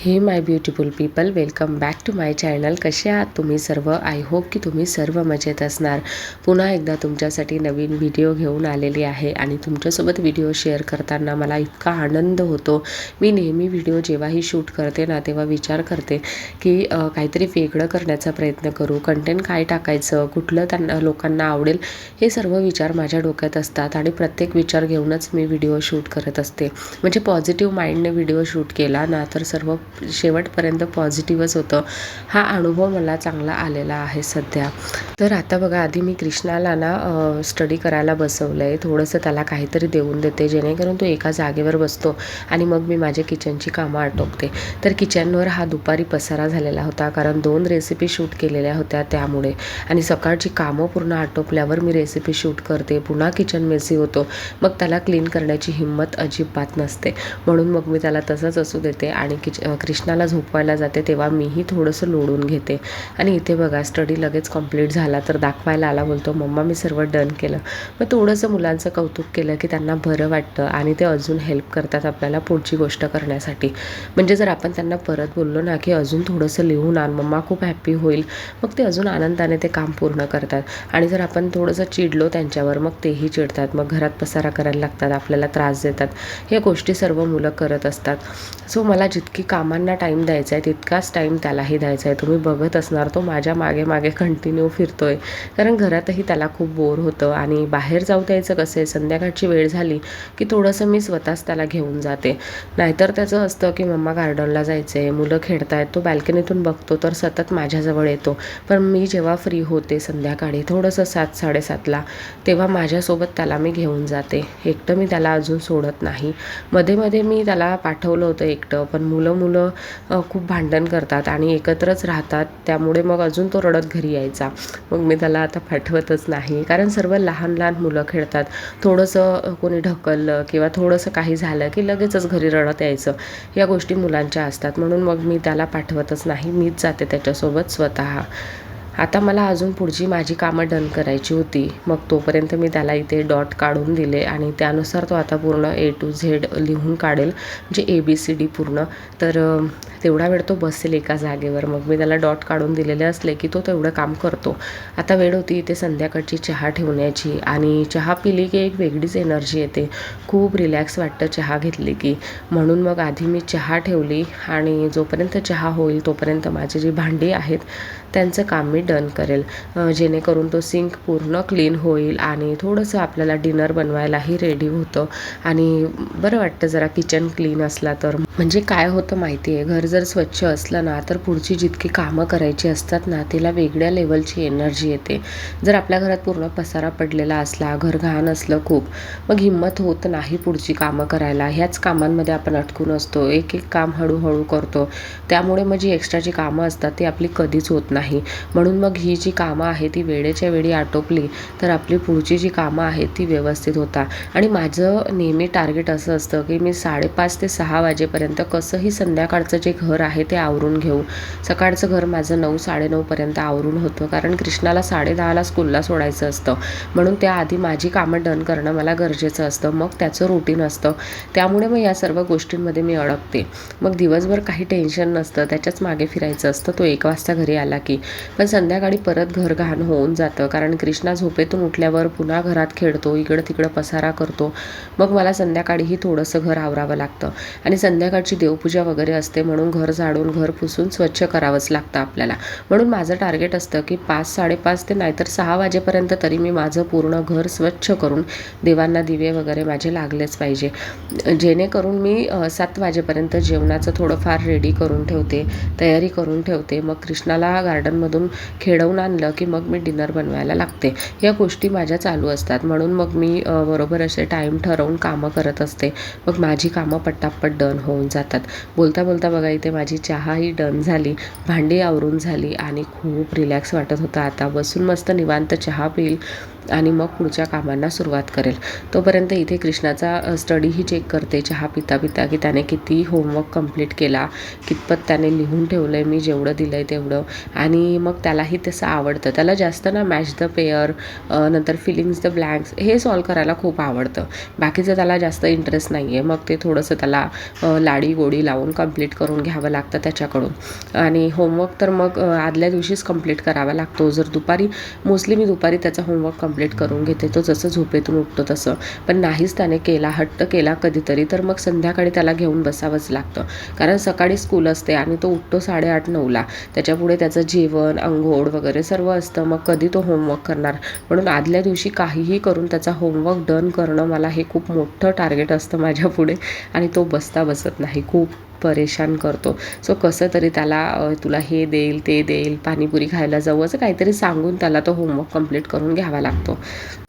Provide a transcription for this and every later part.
Hey my beautiful people welcome back to my channel कसे आहात तुम्ही सर्व? आय होप की तुम्ही सर्व मजेत असणार. पुन्हा एकदा तुमच्यासाठी नवीन व्हिडिओ घेऊन आलेली आहे आणि तुमच्यासोबत व्हिडिओ शेअर करताना मला इतका आनंद होतो. मी नेहमी व्हिडिओ जेव्हाही शूट करते ना तेव्हा विचार करते की काहीतरी वेगळं करण्याचा प्रयत्न करू. कंटेंट काय टाकायचं? कुठलं त्यांना लोकांना आवडेल? हे सर्व विचार माझ्या डोक्यात असतात आणि प्रत्येक विचार घेऊनच मी व्हिडिओ शूट करत असते. म्हणजे पॉझिटिव्ह माइंडने व्हिडिओ शूट केला ना तर सर्व शेवटपर्यंत पॉझिटिव्हच होतं. हा अनुभव मला चांगला आलेला आहे सध्या. तर आता बघा आधी मी कृष्णाला ना स्टडी करायला बसवलं आहे थोडंसं त्याला काहीतरी देऊन देते जेणेकरून तो एका जागेवर बसतो आणि मग मी माझ्या किचनची कामं आटोपते. तर किचनवर हा दुपारी पसारा झालेला होता कारण दोन रेसिपी शूट केलेल्या होत्या त्यामुळे. आणि सकाळची कामं पूर्ण आटोपल्यावर मी रेसिपी शूट करते. पुन्हा किचन मेसी होतो. मग त्याला क्लीन करण्याची हिंमत अजिबात नसते. म्हणून मग मी त्याला तसंच असू देते आणि किच कृष्णाला झोपवायला जाते तेव्हा मीही थोडंसं लोडून घेते. आणि इथे बघा स्टडी लगेच कंप्लीट झाला तर दाखवायला आला बोलतो मम्मा मी सर्व डन केलं. मग थोडंसं मुलांचं कौतुक केलं की त्यांना बरं वाटतं आणि ते अजून हेल्प करतात आपल्याला पुढची गोष्ट करण्यासाठी. म्हणजे जर आपण त्यांना परत बोललो ना की अजून थोडंसं लिहून आण मम्मा खूप हॅप्पी होईल. मग ते अजून आनंदाने ते काम पूर्ण करतात. आणि जर आपण थोडंसं चिडलो त्यांच्यावर मग तेही चिडतात. मग घरात पसारा करायला लागतात आपल्याला त्रास देतात. ह्या गोष्टी सर्व मुलं करत असतात. सो मला जितकी काम कामांना टाईम द्यायचा आहे तितकाच टाईम त्यालाही द्यायचा आहे तुम्ही बघत असणार तो माझ्या मागे मागे कंटिन्यू फिरतो आहे कारण घरातही त्याला खूप बोर होतं आणि बाहेर जाऊ द्यायचं कसं? आहे संध्याकाळची वेळ झाली की थोडंसं मी स्वतःच त्याला घेऊन जाते. नाहीतर त्याचं असतं की मम्मा गार्डनला जायचं आहे मुलं खेळत आहेत तो बॅल्कनीतून बघतो तर सतत माझ्याजवळ येतो. पण मी जेव्हा फ्री होते संध्याकाळी थोडंसं सात साडेसातला तेव्हा माझ्यासोबत त्याला मी घेऊन जाते. एकटं मी त्याला अजून सोडत नाही. मध्ये मध्ये मी त्याला पाठवलं होतं एकटं पण मुलं मुलं मुलं खूप भांडण करतात आणि एकत्रच राहतात त्यामुळे मग अजून तो रडत घरी यायचा. मग मी त्याला आता पाठवतच नाही. कारण सर्व लहान लहान मुलं खेळतात. थोडंसं कोणी ढकललं किंवा थोडंसं काही झालं की लगेचच घरी रडत यायचं. या गोष्टी मुलांच्या असतात. म्हणून मग मी त्याला पाठवतच नाही. मीच जाते त्याच्यासोबत स्वतः. आता मला अजून पुढची माझी कामं डन करायची होती. मग तोपर्यंत मी त्याला इथे डॉट काढून दिले आणि त्यानुसार तो आता पूर्ण ए टू झेड लिहून काढेल म्हणजे ए बी सी डी पूर्ण. तर तेवढा वेळ तो बसेल एका जागेवर. मग मी त्याला डॉट काढून दिलेले असले की तो तेवढं काम करतो. आता वेळ होती इथे संध्याकाळची चहा ठेवण्याची आणि चहा पिली की एक वेगळीच एनर्जी येते. खूप रिलॅक्स वाटतं चहा घेतली की. म्हणून मग आधी मी चहा ठेवली आणि जोपर्यंत चहा होईल तोपर्यंत माझी जी भांडी आहेत त्यांचं काम मी डन करेल. जेणेकरून तो सिंक पूर्ण क्लीन होईल आणि थोडंसं आपल्याला डिनर बनवायलाही रेडी होतं. आणि बरं वाटतं जरा किचन क्लीन असला तर. म्हणजे काय होतं माहिती आहे घर जर स्वच्छ असलं ना तर पुढची जितकी कामं करायची असतात ना तिला वेगळ्या लेवलची एनर्जी येते. जर आपल्या घरात पूर्ण पसारा पडलेला असला घर घाण असलं खूप मग हिंमत होत नाही पुढची कामं करायला. ह्याच कामांमध्ये आपण अटकून असतो. एक एक काम हळूहळू करतो. त्यामुळे मग जी एक्स्ट्राची कामं असतात ती आपली कधीच होत नाही. म्हणून मग ही जी कामं आहे ती वेळेच्या वेळी आटोपली तर आपली पुढची जी कामं आहेत ती व्यवस्थित होतात आणि माझं नेहमी टार्गेट असं असतं की मी साडेपाच ते सहा वाजेपर्यंत कसंही संध्याकाळचं जे घर आहे ते आवरून घेऊ. सकाळचं घर माझं नऊ साडेनऊपर्यंत आवरून होतं कारण कृष्णाला साडेदहाला स्कूलला सोडायचं असतं. म्हणून त्याआधी माझी कामं डन करणं मला गरजेचं असतं. मग त्याचं रुटीन असतं. त्यामुळे मग या सर्व गोष्टींमध्ये मी अडकते. मग दिवसभर काही टेन्शन नसतं. त्याच्याच मागे फिरायचं असतं. तो एक वाजता घरी आला की. पण संध्याकाळी परत घर घाण होऊन जातं. कारण कृष्णा झोपेतून उठल्यावर पुन्हा घरात खेळतो इकडं तिकडं पसारा करतो. मग मला संध्याकाळीही थोडंसं घर आवरावं लागतं. आणि संध्याकाळची देवपूजा वगैरे असते म्हणून घर झाडून घर पुसून स्वच्छ करावंच लागतं आपल्याला. म्हणून माझं टार्गेट असतं की पाच साडेपाच ते नाहीतर सहा वाजेपर्यंत तरी मी माझं पूर्ण घर स्वच्छ करून देवांना दिवे वगैरे माझे लागलेच पाहिजे. जेणेकरून मी सात वाजेपर्यंत जेवणाचं थोडंफार रेडी करून ठेवते तयारी करून ठेवते. मग कृष्णाला गार्डनमधून खेळवून आणलं की मग मी डिनर बनवायला लागते. या गोष्टी माझ्या चालू असतात. म्हणून मग मी बरोबर असे टाईम ठरवून कामं करत असते. मग माझी कामं पट्टापट डन होऊन जातात. बोलता बोलता बघा इथे माझी चहाही डन झाली. भांडी आवरून झाली आणि खूप रिलॅक्स वाटत होतं. आता बसून मस्त निवांत चहा पिईल. आणि मग पुढच्या कामांना सुरुवात करेल. तोपर्यंत इथे कृष्णाचा स्टडीही चेक करते. चहा पिता पिता की त्याने किती होमवर्क कंप्लीट केला कितपत त्याने लिहून ठेवलं आहे मी जेवढं दिलं आहे तेवढं. आणि मग त्यालाही तसं आवडतं. त्याला जास्त ना मॅच द पेअर नंतर फिलिंग्स द ब्लँक्स हे सॉल्व करायला खूप आवडतं. बाकीचं त्याला जास्त इंटरेस्ट नाही आहे मग ते थोडंसं त्याला लाडी गोडी लावून कंप्लीट करून घ्यावं लागतं त्याच्याकडून. आणि होमवर्क तर मग आदल्या दिवशीच कंप्लीट करावा लागतो. जर दुपारी मोस्टली मी दुपारी त्याचा होमवर्क कंप्लीट करून घेते. तो जसं झोपेतून उठतो तसं. पण नाहीच त्याने केला हट्ट केला कधीतरी तर मग संध्याकाळी त्याला घेऊन बसावंच लागतं. कारण सकाळी स्कूल असते आणि तो उठतो साडेआठ नऊला. त्याच्यापुढे त्याचं जेवण अंघोळ वगैरे सर्व असतं. मग कधी तो होमवर्क करणार? म्हणून आदल्या दिवशी काहीही करून त्याचा होमवर्क डन करणं मला हे खूप मोठं टार्गेट असतं माझ्यापुढे. आणि तो बसता बसत नाही. खूप परेशान करतो. सो कसं तरी त्याला तुला हे देईल ते देईल पाणीपुरी खायला जाऊ असं काहीतरी सांगून त्याला तो होमवर्क कंप्लीट करून घ्यावा लागतो.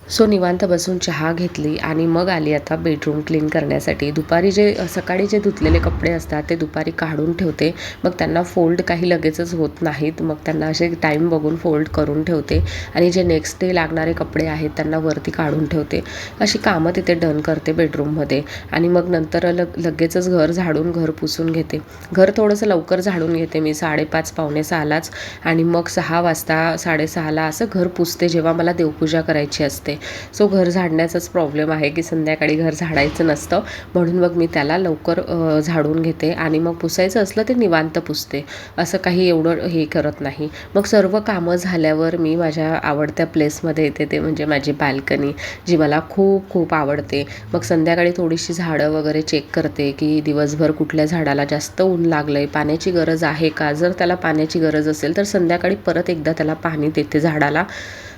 सो निवांत बसून चहा घेतली आणि मग आली आता बेडरूम क्लीन करण्यासाठी. दुपारी जे सकाळी जे धुतलेले कपडे असतात ते दुपारी काढून ठेवते. मग त्यांना फोल्ड काही लगेचच होत नाहीत. मग त्यांना असे टाईम बघून फोल्ड करून ठेवते. आणि जे नेक्स्ट डे लागणारे कपडे आहेत त्यांना वरती काढून ठेवते. अशी कामं तिथे डन करते बेडरूममध्ये आणि मग नंतर लग लगेचच घर झाडून घर पुसून घेते. घर थोडंसं लवकर झाडून घेते मी साडेपाच पावणे सहालाच. आणि मग सहा वाजता साडेसहाला असं घर पुसते जेव्हा मला देवपूजा करायची असते. सो घर झाडण्याचाच प्रॉब्लेम आहे की संध्याकाळी घर झाडायचं नसतं. म्हणून मग मी त्याला लवकर झाडून घेते आणि मग पुसायचं असलं ते निवांत पुसते. असं काही एवढं हे करत नाही. मग सर्व कामं झाल्यावर मी माझ्या आवडत्या प्लेसमध्ये येते ते म्हणजे माझी बाल्कनी जी मला खूप खूप आवडते. मग संध्याकाळी थोडीशी झाडं वगैरे चेक करते की दिवसभर कुठल्या झाडाला जास्त ऊन लागलं आहे पाण्याची गरज आहे का? जर त्याला पाण्याची गरज असेल तर संध्याकाळी परत एकदा त्याला पाणी देते झाडाला.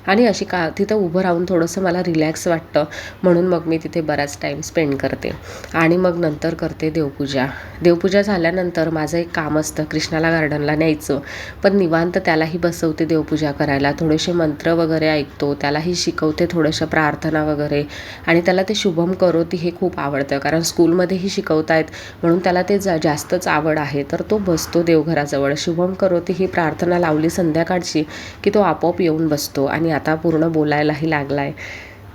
आणि अशी का तिथं उभं राहून थोडंसं मला रिलॅक्स वाटतं. म्हणून मग मी तिथे बराच टाईम स्पेंड करते. आणि मग नंतर करते देवपूजा. देवपूजा झाल्यानंतर माझं एक काम असतं कृष्णाला गार्डनला न्यायचं. पण निवांत त्यालाही बसवते देवपूजा करायला. थोडेसे मंत्र वगैरे ऐकतो त्यालाही शिकवते थोडंशा प्रार्थना वगैरे. आणि त्याला ते शुभम करोती हे खूप आवडतं. कारण स्कूलमध्येही शिकवतायत. म्हणून त्याला ते जा जास्तच आवड आहे. तर तो बसतो देवघराजवळ. शुभम करोती ही प्रार्थना लावली संध्याकाळची की तो आपोआप येऊन बसतो. आणि आता पूर्ण बोलायलाही लागला आहे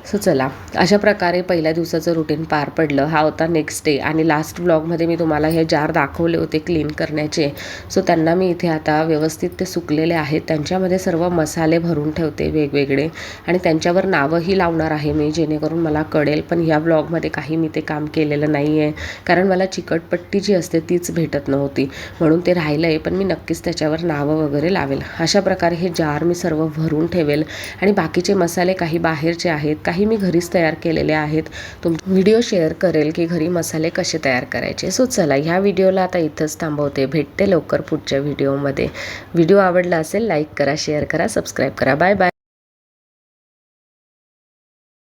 सो चला अशा प्रकारे पहिल्या दिवसाचं रुटीन पार पडलं. हा होता नेक्स्ट डे आणि लास्ट ब्लॉगमध्ये मी तुम्हाला हे जार दाखवले होते क्लीन करण्याचे. सो त्यांना मी इथे आता व्यवस्थित ते सुकलेले आहेत. त्यांच्यामध्ये सर्व मसाले भरून ठेवते वेगवेगळे. आणि त्यांच्यावर नावंही लावणार आहे मी जेणेकरून मला कळेल. पण ह्या ब्लॉगमध्ये काही मी ते काम केलेलं नाही आहे कारण मला चिकटपट्टी जी असते तीच भेटत नव्हती. म्हणून ते राहिलं आहे पण मी नक्कीच त्याच्यावर नावं वगैरे लावेल. अशा प्रकारे हे जार मी सर्व भरून ठेवेल. आणि बाकीचे मसाले काही बाहेरचे आहेत काही काही मी घरीच तयार केलेले आहेत. तुम व्हिडिओ शेअर करेल की घरी मसाले कसे तयार करायचे. सो चला ह्या व्हिडिओला आता इथंच थांबवते. भेटते लवकर पुढच्या व्हिडिओमध्ये. व्हिडिओ आवडला असेल लाईक करा शेअर करा सबस्क्राईब करा. Bye bye